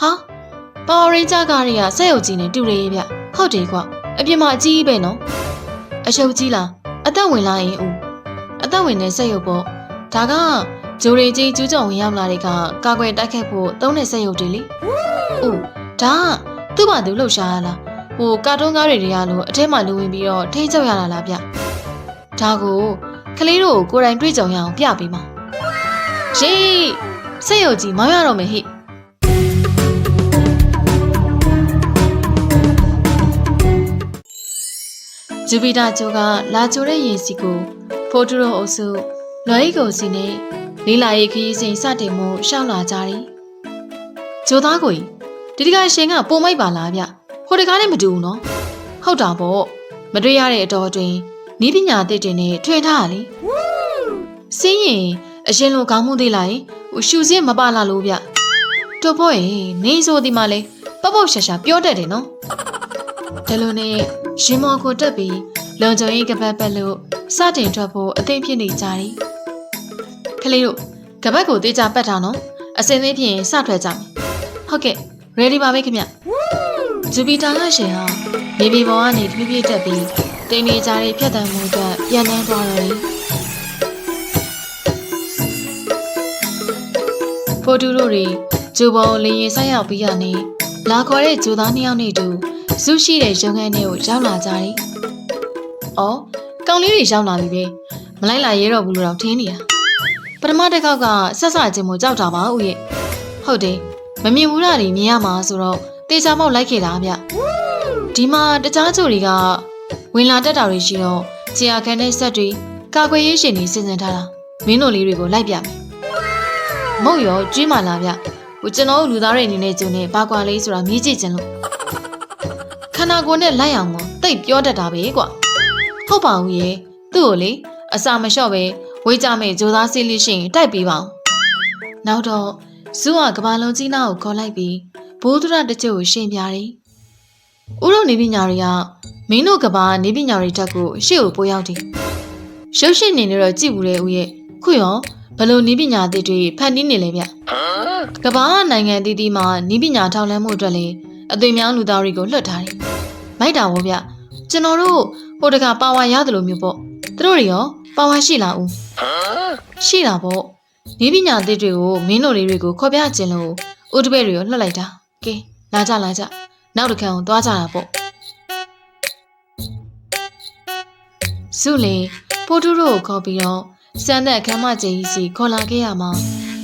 ဟာပါဝရင်ဂျာကားတွေကစက်ရုပ်ကြီးနဲ့တူရရေးဗျဟုတ်တယ်ကွာအပြင်မှာအကြီးကြီးပဲနော်အရှုပ်ကြီးလားအသက်ဝင်လာရင်ဦးအသက်ဝင်တဲ့စက်ရုပ်ပေါ့ဒါကဂျိုရီကြီးကျူးကျော်ဝင်ရောက်လာတဲ့ကကာကွယ်တိုက်ခတ်ဖို့သုံးတဲ့စက်ရုပ်တွေလေဦးဒါကသူ့ဘာသူလှုပ်ရှားရလားဟိုကာတွန်းကားတွေတွေကလို့အထဲမှာလူဝင်ပြီးတော့ထိန်းချုပ်ရတာလားဗျဒါကိုကလေးတို့ကိုကိုယ်တိုင်တွေ့ကြုံရအောင်ပြပေးပါရေစက်ရုပ်ကြီးမောင်းရတော့မယ်ဟိ ဂျူပီတာဂျိုကလာချိုတဲ့ရင်စီကိုဖိုတူရိုအုပ်စုလွယ်ရီကိုစီနဲ့လေးလာရေးခရီးစဉ်စတင်မှုရှောင်းလာကြတယ်။ဂျိုသားကိုဒီတကရှင်ကပုံမိုက်ပါလားဗျ။ဟိုတကားနဲ့မတူဘူးနော်။ဟုတ်တာပေါ့။မတွေ့ရတဲ့အတော်အတွင်းနီးပညာသစ်တင်နဲ့ထွင်ထားရလေ။စင်းရင်အရင်လိုကောင်းမှုသေးလား။ဟိုရှူစင်းမပါလာလို့ဗျ။တို့ဖို့ရင်နေဆိုဒီမှာလေပပောက်ရှာရှာပြောတတ်တယ်နော်။ဒါလိုနဲ့ ရင်မော်ကိုတက်ပြီးလုံခြုံရေးကပတ်ပတ်လို့စတင်ထွက်ဖို့အသင့်ဖြစ်နေကြတယ်။ကလေးတို့ကပတ်ကိုတေးကြပတ်ထားနော်။အစင်းသေးဖြင့်စထွက်ကြမယ်။ဟုတ်ကဲ့ ready ပါပဲခင်ဗျ။ဂျူပီတာကရှင်ဟာမြေပြင်ပေါ်ကနေဖြည်းဖြည်းတက်ပြီးတင်နေကြတဲ့ဖြတ်တန်းမှုအတွက်ပြန်နှမ်းသွားတော့တယ်။ဖိုတူတို့တွေဂျူပေါ်လေရင်ဆိုက်ရောက်ပြီးရနေလာခေါ်တဲ့ဂျူသားနှစ်ယောက်နဲ့အတူ ဇုရှိတဲ့ရုံခန်းထဲကိုရောက်လာကြတယ်။အော်ကောင်လေးတွေရောက်လာပြီပဲ။မလိုက်လာရဲတော့ဘူးလို့တော့ထင်နေတာ။ပထမတစ်ခေါက်ကဆက်ဆချင်းမို့ကြောက်တာပါဦးရဲ့။ဟုတ်တယ်။မမြင်ဘူးလားတွေမြင်ရမှာဆိုတော့တေချာမောက်လိုက်ခဲ့တာဗျ။ဒီမှာတခြားချိုတွေကဝင်လာတက်တာတွေရှိတော့ခြေအခန်းနဲ့ဆက်တွေကာကွယ်ရေးရှင်တွေစီစဉ်ထားတာ။မင်းတို့လေးတွေကိုလိုက်ပြမယ်။မဟုတ်ရောကျွေးမှလာဗျ။ဟိုကျွန်တော်တို့လူသားတွေအနေနဲ့ကျုံနေဘာကွာလေးဆိုတာမြည်ကြည့်ခြင်းလို့ခ န္ဓာကိုယ်နဲ့လိုက်အောင်ကိုတိတ်ပြောတတ်တာပဲကွာဟုတ်ပါဘူးရေသူ့ကိုလေအစာမလျှော့ပဲဝေးကြမဲ့ဂျိုသားစီးလေးရှိရင်တိုက်ပေးပါအောင်နောက်တော့ဇူးကကဘာလုံးကြီးနာကိုခေါ်လိုက်ပြီးဘိုးဒရတချို့ကိုရှင်းပြတယ်ဥရုနေပညာတွေကမင်းတို့ကဘာနေပညာတွေတက်ကိုရှေ့ကိုပို့ရောက်တယ်ရုပ်ရှင်နေနေတော့ကြည့်ဘူးလေဦးရဲ့ခုရောဘလို့နေပညာအသစ်တွေဖန်တီးနေလဲဗျကဘာနိုင်ငံအသီးသီးမှာနေပညာထောက်လန်းမှုအတွက်လေအသွင်များလူသားတွေကိုလွှတ်ထားတယ် မိုက်တာဗောဗျကျွန်တော်တို့ဟိုတကပါဝါရတယ်လို့မျိုးပေါ့သူတို့တွေရောပါဝါရှိလားဦးရှိတာဗောနေပညာအသစ်တွေကိုမင်းတို့လေးတွေကိုခေါ်ပြခြင်းလို့ဥတပည့်တွေရောလှတ်လိုက်တာကဲလာကြလာကြနောက်တစ်ခါကိုသွားကြတာပေါ့စုလေပိုတူတို့ကိုခေါ်ပြီးတော့စမ်းတဲ့အခမ်းမကြီးကြီးစီခေါ်လာခဲ့ရမှာ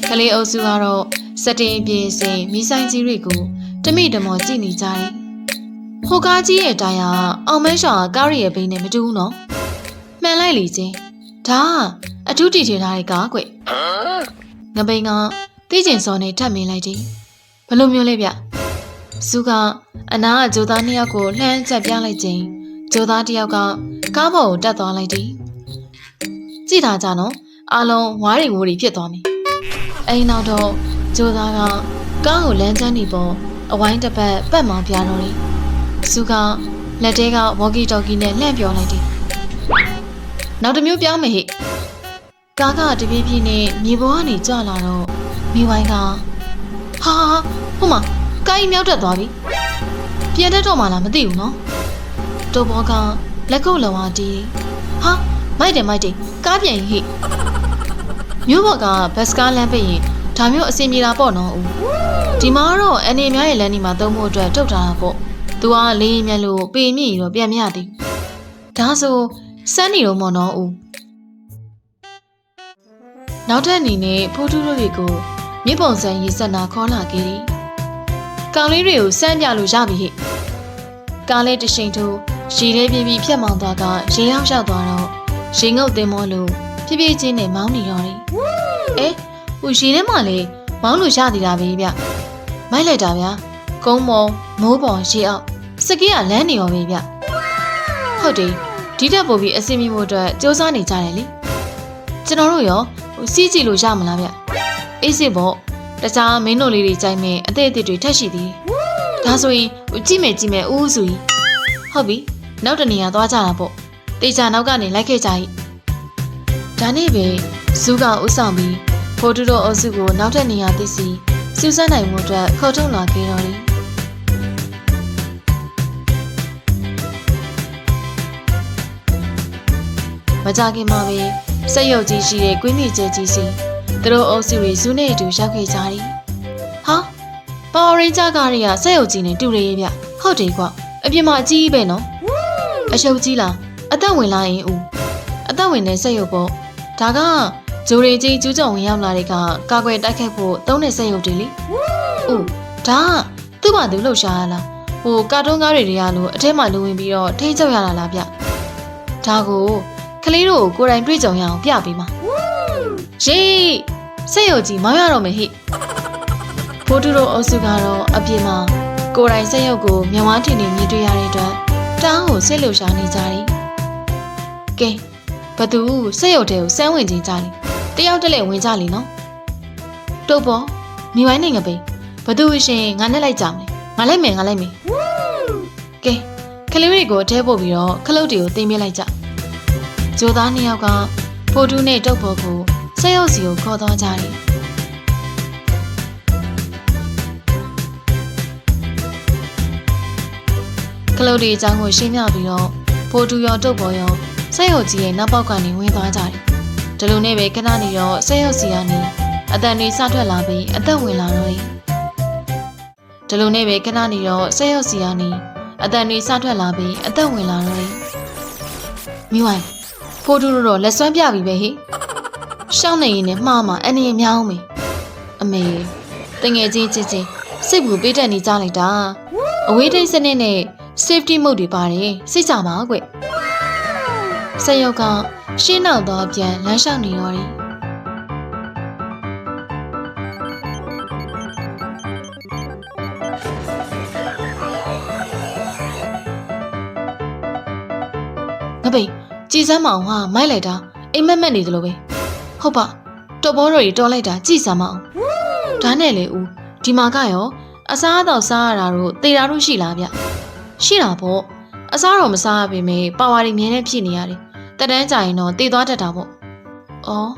ကလေးအုပ်စုကတော့စတင်အပြင်စင်မိဆိုင်ကြီးတွေကိုတမိတမောကြည့်နေကြတယ် ဟိုကားကြီးရဲ့တိုင်ဟာအောင်မဲရှောင်ကကားရရဲ့ဘိန်းနဲ့မတူဘူးနော်မှန်လိုက်လေချင်းဒါကအထူးတည်ထင်ထားတဲ့ကားကွငပိန်ကသိကျင်စောနဲ့ထပ်မင်းလိုက်တယ်ဘလို့မျိုးလဲဗျစုကအနာကဂျိုသားနှစ်ယောက်ကိုလှမ်းချက်ပြလိုက်ခြင်းဂျိုသားတစ်ယောက်ကကားပေါ်ကိုတက်သွားလိုက်တယ်ကြည့်တာကြနော်အားလုံးဝါးရီဝိုးရီဖြစ်သွားပြီအဲ့နောက်တော့ဂျိုသားကကားကိုလမ်းကျန်းနေပေါ်အဝိုင်းတစ်ပတ်ပတ်မောင်ပြတော့တယ် စုကလက်ထဲကဝေါ်ကီတော်ကီနဲ့လှန့်ပြောလိုက်တယ်နောက်တစ်မျိုးပြောင်းမယ်ဟိကားကတပြေးပြေးနဲ့မြေပေါ်ကနေကြလာတော့မိဝိုင်းကဟာဟိုမှာကားကြီးမြောက်တက်သွားပြီပြန်တက်တော့မှလားမသိဘူးနော်တော်ဘောကလက်ကုပ်လောင်အားတီးဟာမိုက်တယ်မိုက်တယ်ကားပြန်ရင်ဟိမြို့ဘော်ကဘတ်စကားလမ်းပိတ်ရင်ဒါမျိုးအဆင်ပြေတာပေါ့နော်ဦးဒီမှာတော့အနေအများရဲ့လမ်းဒီမှာသုံးဖို့အတွက်တုတ်ထားတာပေါ့ သူကလေးရင်မြက်လို့ပေမြင့်ရောပြန်မရသေးဘူးဒါဆိုစမ်းနေတော့မော်နော်ဦးနောက်ထပ်အနေနဲ့ဖိုးထူးတို့တွေကိုမြစ်ပုံစံရေးဆက်နာခေါ်လာခဲ့တယ်ကောင်လေးတွေကိုစမ်းပြလို့ရပြီဟိကားလေးတစ်ချိန်ထိုးရေလေးပြေးပြီးဖြတ်မောင်းသွားကရေရောက်ရောက်သွားတော့ရေငုပ်တင်မောလို့ဖြည်းဖြည်းချင်းနဲ့မောင်းနေတော့တယ်အဲဟိုရေထဲမှာလေမောင်းလို့ရသေးတာပဲဗျမိုက်လိုက်တာဗျာကုန်းမော်မိုးပေါ်ရေအောက် စကီးကလမ်းနေရောပဲဗျဟုတ်တယ်ဒီတက်ပို့ပြီးအစင်မီဖို့အတွက်စူးစမ်းနေကြတယ်လေကျွန်တော်တို့ရောဟိုစီးကြည့်လို့ရမလားဗျအေးစစ်ပေါ့တခြားမင်းတို့လေးတွေကြိုက်မဲ့အသေးအသေးတွေထက်ရှိသေးတယ်ဒါဆိုရင်ဟိုကြည့်မယ်ကြည့်မယ်ဦးဦးဆိုကြီးဟုတ်ပြီနောက်တနေရာသွားကြတာပေါ့တေချာနောက်ကနေလိုက်ခဲ့ကြ යි ဒါနဲ့ပဲဇူးကဥဆောင်ပြီးဖိုတူတို့အုပ်စုကိုနောက်ထပ်နေရာသိစီစူးစမ်းနိုင်မှုအတွက်ခေါ်ထုတ်လာခဲ့တော်သည် မကြခင်မှာပဲစက်ရုပ်ကြီးရှိတဲ့ကွင်းမြေကျဲကြီးစီသူတို့အုပ်စုတွေဇူးနဲ့အတူရောက်ခဲ့ကြသည်ဟာပါဝရိဂျာကားတွေကစက်ရုပ်ကြီးနဲ့တူရရဲ့ဗျဟုတ်တယ်ကွအပြင်မှာအကြီးကြီးပဲနော်အရှုပ်ကြီးလားအသက်ဝင်လာရင်ဦးအသက်ဝင်တဲ့စက်ရုပ်ပေါ့ဒါကဂျိုရီကြီးကျူးကျော်ဝင်ရောက်လာတဲ့ကကာကွယ်တိုက်ခိုက်ဖို့သုံးတဲ့စက်ရုပ်တွေလေဦးဒါကသူ့ဘာသူလှုပ်ရှားရလားဟိုကာတွန်းကားတွေတွေကလို့အထဲမှာလူဝင်ပြီးတော့ထိန်းချုပ်ရတာလားဗျဒါကို ကလေးတို့ကိုကိုယ်တိုင်တွေ့ကြုံရအောင်ပြပေးပါရေစက်ရုပ်ကြီးမောင်းရတော့မယ်ဟိဖိုးတူတို့အုပ်စုကတော့အပြင်မှာကိုယ်တိုင်စက်ရုပ်ကိုမြဝါထင်နေမြင်တွေ့ရတဲ့အတွက်တောင်းကိုစိတ်လှုပ်ရှားနေကြတယ်ကဲဘသူစက်ရုပ်တွေကိုစမ်းဝင်ခြင်းကြလိတယောက်တစ်လက်ဝင်ကြလိနော်တို့ပေါ်မိဝိုင်းနေငပိဘသူရှင်ငါနဲ့လိုက်ကြမယ်ငါလိုက်မယ်ငါလိုက်မယ်ကဲကလေးတွေကိုအထဲပို့ပြီးတော့ခလုတ်တွေကိုတင်ပြလိုက်ကြ ဂျိုသားနှစ်ယောက်ကဖိုတူးနဲ့တုတ်ပေါ်ကိုစက်ရုပ်စီကိုခေါ်သွားကြတယ်ခလုတ်တွေအကြောင်းကိုရှင်းပြပြီးတော့ဖိုတူးရောတုတ်ပေါ်ရောစက်ရုပ်ကြီးရဲ့နောက်ပေါက်ကနေဝင်သွားကြတယ်ဒီလိုနဲ့ပဲခဏနေတော့စက်ရုပ်စီကနေအတန်တွေစထွက်လာပြီးအသက်ဝင်လာတော့တယ်ဒီလိုနဲ့ပဲခဏနေတော့စက်ရုပ်စီကနေအတန်တွေစထွက်လာပြီးအသက်ဝင်လာတော့တယ်မိဝိုင်း ဖိုတူတို့တော့လက်စွမ်းပြပြီပဲဟိရှောင်းနေရင်နဲ့မှားမှာအနေအများအောင်မေအမေတငယ်ချင်းချင်းချင်းစိတ်ဘူးပေးတက်နေကြလိုက်တာအဝေးထိတ်စနစ်နဲ့ safety mode တွေပါတယ်စိတ်ကြပါကွစက်ရုပ်ကရှင်းနောက်တော့ပြန်လမ်းလျှောက်နေတော့တယ်ငပိ ကြည်စမ်းမအောင်ဟာမိုက်လိုက်တာအိမ်မက်မက်နေသလိုပဲဟုတ်ပါတော်ဘောတော်ကြီးတော်လိုက်တာကြည်စမ်းမအောင်ဒါနဲ့လေဦးဒီမှာကရောအစားအသောက်စားရတာတို့တေတာတို့ရှိလားဗျရှိတာပေါ့အစားတော့မစားရပေမဲ့ပါဝါတွေမြင်နေဖြစ်နေရတယ်တက်တန်းကြရင်တော့တေသွားတတ်တာပေါ့အော်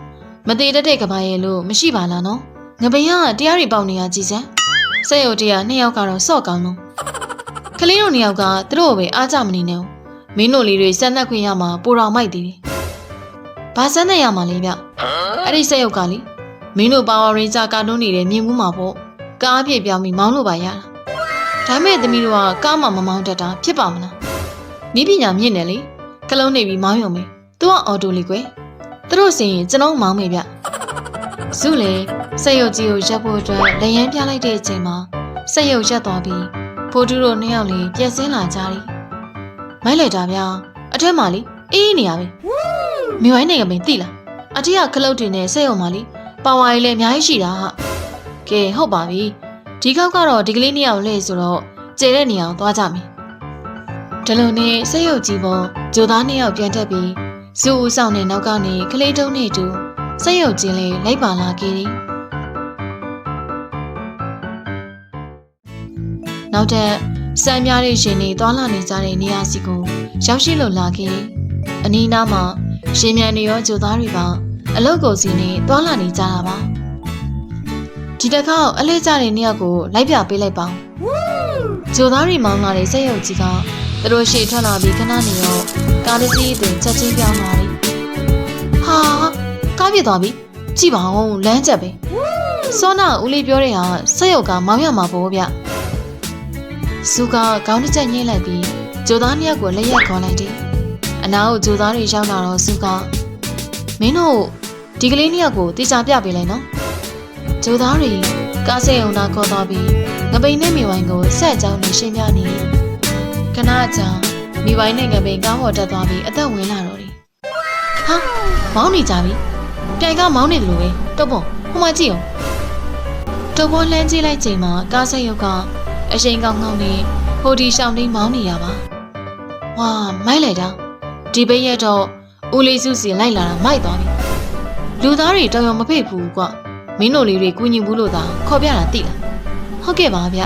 မသေးတတ်တဲ့ကဘာရဲ့လို့မရှိပါလားနော်ငပိကတရားတွေပေါက်နေရကြည်စမ်းစက်ရုပ်တရားနှစ်ယောက်ကတော့စော့ကောင်းတော့ကလေးတို့နှစ်ယောက်ကသူတို့ကိုပဲအားကြမနေနဲ့ဘူး မင်းတို့လေးတွေစမ်းသပ်ခွင့်ရမှာပိုတော်မိုက်သေးတယ်။ဘာစမ်းသပ်ရမှာလဲဗျ။အဲ့ဒီစက်ရုပ်ကလေမင်းတို့ပါဝါရင်ဂျာကာတွန်းနေတဲ့မြင်မှုမှာပေါ့။ကားပြည့်ပြောင်းပြီးမောင်းလို့ပါရတာ။ဒါမဲ့သမီးတို့ကကားမှမမောင်းတတ်တာဖြစ်ပါမလား။နီးပညာမြင့်တယ်လေ။ကလုံးနေပြီးမောင်းရုံပဲ။ तू ကအော်တိုလေးကွယ်။သူတို့စင်ရင်ကျွန်တော်မောင်းမယ်ဗျ။စုလေစက်ရုပ်ကြီးကိုရပ်ဖို့အတွက်လျံပြလိုက်တဲ့အချိန်မှာစက်ရုပ်ရပ်သွားပြီးဖိုးတူတို့နှစ်ယောက်လေးပြက်စင်းလာကြတယ်။ မိုက်လိုက်တာဗျာ။အထက်မှာလေအေးနေရပဲ။မိဝိုင်းနေကမင်းသိလား။အထက်ကခလုတ်တွေနဲ့စက်ရုံမှာလေပါဝါကြီးလည်းအများကြီးရှိတာဟာ။ကဲဟုတ်ပါပြီ။ဒီကောက်ကတော့ဒီကလေးနှစ်ယောက်လဲဆိုတော့ကျဲတဲ့နေရာကိုသွားကြမယ်။ဒီလိုနဲ့စက်ရုပ်ကြီးပေါ်ဂျိုသားနှစ်ယောက်ပြန်တက်ပြီးဇူဦးဆောင်တဲ့နောက်ကနေကလေးတုံးနဲ့အတူစက်ရုပ်ကြီးလေးလိုက်ပါလာခဲ့တယ်။နောက်ထပ် စံများတဲ့ရှင်တွေသွာလာနေကြတဲ့နေရာစီကိုရောက်ရှိလို့လာခဲ့တယ်။အနီးနားမှာရှင်မြန်တွေရောဂျိုသားတွေပါအလုတ်ကိုစီနေသွာလာနေကြတာပါ။ဒီတစ်ခါအလဲကျတဲ့နေရာကိုလိုက်ပြပေးလိုက်ပါဦး။ဂျိုသားတွေမောင်းလာတဲ့စက်ရုပ်ကြီးကသူတို့ရှေ့ထွက်လာပြီးခဏနေရောကားတစ်စီးအတွင်ချက်ချင်းပြောင်းလာတယ်။ဟာကားပြစ်သွားပြီ။ကြည့်ပါဦးလမ်းချက်ပဲ။စောနာဦးလေးပြောတဲ့ဟာစက်ရုပ်ကမောင်းရမှာပေါ့ဗျ။ စုကခေါင်းတစ်ချက်ညှိလိုက်ပြီးဂျိုသားနှစ်ယောက်ကိုလက်ရက်ခေါ်လိုက်တယ်။အနာကိုဂျိုသားတွေရောက်လာတော့စုကမင်းတို့ဒီကလေးနှစ်ယောက်ကိုတေချာပြပေးလိုက်နော်။ဂျိုသားတွေကားစိတ်အောင်နာခေါ်သွားပြီးငပိန်နဲ့မိဝိုင်းကိုဆက်အကြောင်းနဲ့ရှင်းပြနေတယ်။ခဏကြာမိဝိုင်းနဲ့ငပိန်ကားပေါ်တက်သွားပြီးအသက်ဝင်လာတော့တယ်။ဟာမောင်းနေကြပြီ။ပြိုင်ကမောင်းနေတယ်လို့ပဲ။တော့ပေါ့ဟိုမှာကြည့်အောင်။တော့ပေါ်လှမ်းကြည့်လိုက်ချိန်မှာကားစိတ်ရုပ်က အရှိန်ကောင်းကောင်းနဲ့ဟိုဒီရှောင်းတင်းမောင်းနေရပါဝါမိုက်လိုက်တာဒီဘက်ရက်တော့ဦးလေးစုစီလိုက်လာတာမိုက်သွားပြီလူသားတွေတော်တော်မဖိတ်ဘူးကွမင်းတို့လေးတွေကူညီဘူးလို့သာခေါ်ပြတာသိလားဟုတ်ကဲ့ပါဗျ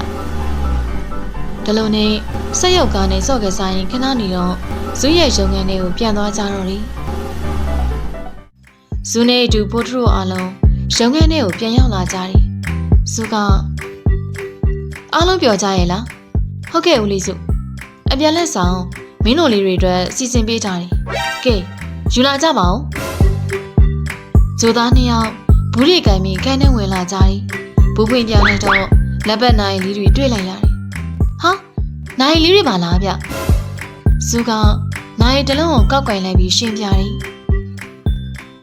ဒီလိုနဲ့ဆက်ရောက်ကားနဲ့စော့ကစားရင်ခဏနေတော့ဇူးရဲ့ရုံငန်းတွေကိုပြန်သွားကြတော့တယ်ဇူးနဲ့အတူဖိုးထရိုအားလုံးရုံငန်းတွေကိုပြန်ရောက်လာကြတယ်ဇစုက အားလုံးပြောကြရဲ့လားဟုတ်ကဲ့ဦးလေးစုအပြန်လက်ဆောင်မင်းတို့လေးတွေအတွက်စီစဉ်ပေးထားတယ်ကဲယူလာကြပါဦးဂျိုသားနှစ်ယောက်ဘူးရီကံပြီးခိုင်းနေဝင်လာကြတယ်ဘူးပွင့်ပြလိုက်တော့လက်ပတ်နိုင်လေးတွေတွေ့လိုက်ရတယ်ဟာနိုင်လေးတွေပါလားဗျစုကနိုင်တလုံးကိုကောက်ကင်လိုက်ပြီးရှင်းပြတယ်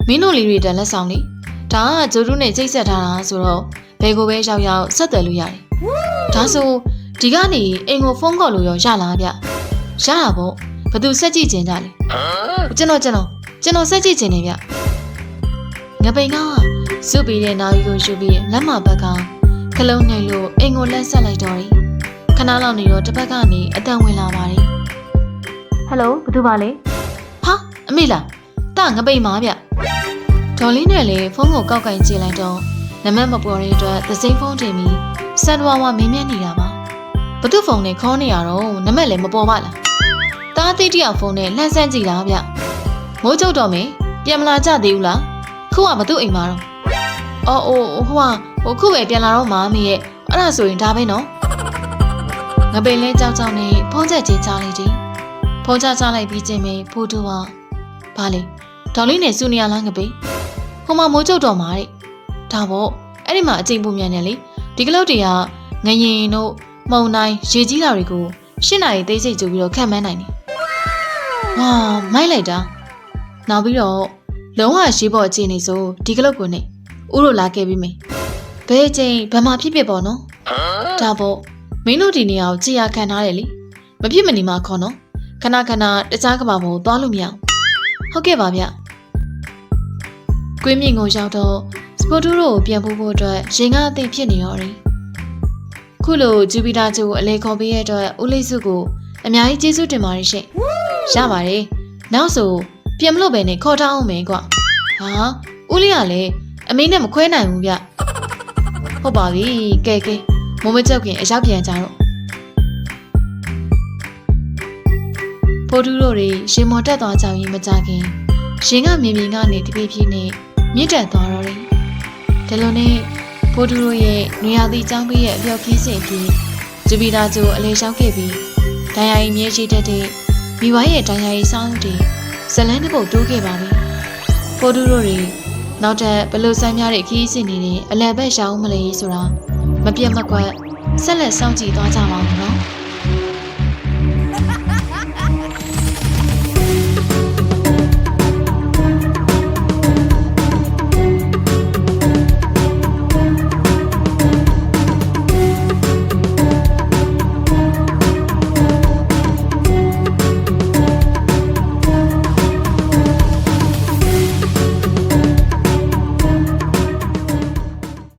မင်းတို့လေးတွေတန်လက်ဆောင်လေးဒါကဂျိုတို့နဲ့ချိတ်ဆက်ထားတာဆိုတော့ဘယ်ကိုပဲရောက်ရောက်ဆက်သွယ်လို့ရတယ် ဒါဆိုဒီကနေအိမ်ကိုဖုန်းခေါ်လို့ရောရလားဗျရတာပေါ့ဘသူဆက်ကြည့်ကျင်ကြလဲကျွန်တော်ကျွန်တော်ကျွန်တော်ဆက်ကြည့်ကျင်နေဗျငပိန်ကစုပြီးတဲ့နောက်ကြီးကိုယူပြီးလက်မဘက်ကခလုံးနှိပ်လို့အိမ်ကိုလက်ဆက်လိုက်တော့တယ်ခဏလောက်နေတော့တစ်ဖက်ကနေအတန်ဝင်လာပါတယ်ဟယ်လိုဘသူပါလဲဟာအမေလားတာငပိန်ပါဗျဒေါ်လေးနဲ့လေဖုန်းကိုကောက်ကင်ကြည့်လိုက်တော့နမတ်မပေါ်တဲ့အတွက်သစိမ့်ဖုန်းတင်ပြီး စန်တဝါဝါမင်းမြတ်နေတာပါဘသူဖုန်းနဲ့ခေါ်နေရတော့နမတ်လည်းမပေါ်ပါလားတားသေးတယောက်ဖုန်းနဲ့လှမ်းဆန်းကြည့်တာဗျမိုးကြုတ်တော့မင်းပြန်မလာကြသေးဘူးလားခုကဘသူအိမ်မှာတော့အော်အိုးဟိုကဟိုခုပဲပြန်လာတော့မာမေရဲ့အဲ့ဒါဆိုရင်ဒါပဲနော်ငပိန်လဲကြောက်ကြောက်နဲ့ဖုန်းချက်ချင်းချလိုက်တယ်ဖုန်းချချလိုက်ပြီးချင်းပဲဖိုးတူကဘာလဲဒေါ်လေးနဲ့စူနေရလားငပိန်ဟိုမှာမိုးကြုတ်တော့မှာတဲ့ဒါပေါ့အဲ့ဒီမှာအချိန်ပုံမြန်နေလေ ဒီကလုတ်တွေကငရင်တို့မှုံတိုင်းရေကြီးတာတွေကိုရှင်းနာရီသိစိတ်ကြိုပြီးတော့ခံမန်းနိုင်တယ်ဟာမိုက်လိုက်တာနောက်ပြီးတော့လုံးဝရှိဖို့အခြေအနေဆိုဒီကလုတ်ကိုနေဥတို့လာခဲ့ပြီးမယ်ဘယ်အချိန်ဘယ်မှာဖြစ်ဖြစ်ပေါ့နော်ဒါပေါ့မင်းတို့ဒီနေရာကိုကြည်ရခံထားတယ်လေမဖြစ်မနေမှခေါ်နော်ခဏခဏတခြားကဘာမို့သွားလို့မရအောင်ဟုတ်ကဲ့ပါဗျ ကွေးမြင့်ကိုရောက်တော့စပိုတူတို့ကိုပြန်ဖို့ဖို့အတွက်ရင်ကားအသိဖြစ်နေရောတယ်ခုလိုဂျူပီတာကျိုအလေခေါ်ပေးရတဲ့အတွက်ဦးလေးစုကိုအများကြီးကျေးဇူးတင်ပါတယ်ရှင်ရပါတယ်နောက်ဆိုပြန်မလို့ပဲနဲ့ခေါ်ထားအောင်မယ်ကွာဟာဦးလေးကလည်းအမေနဲ့မခွဲနိုင်ဘူးဗျဟုတ်ပါပြီကဲကဲမမကြောက်ခင်အရောက်ပြန်ကြတော့ဖိုးတူးတို့တွေရှင်မော်တက်သွားကြရင်မကြခင်ရှင်ကမြင်မြင်ကနေတပြေးပြေးနဲ့ မြင့်တက်သွားတော့တယ်ဒီလိုနဲ့ဖိုးတူးတို့ရဲ့နေရာသည့်ကျောင်းပေးရဲ့အပြော်ခင်းစဉ်ပြီးဂျူပီတာကျိုအလေလျှောက်ခဲ့ပြီးဒိုင်ယာရီမြဲရှိတတ်တဲ့မိဘရဲ့ဒိုင်ယာရီစောင်းတွေဇလန်းတစ်ပုတ်တိုးခဲ့ပါပြီဖိုးတူးတို့တွေနောက်ထပ်ဘလို့ဆန်းများတဲ့ခီးစဉ်နေတဲ့အလံဘက်ရှောင်းမလဲဆိုတာမပြတ်မကွက်ဆက်လက်စောင့်ကြည့်သွားကြပါဦးနော်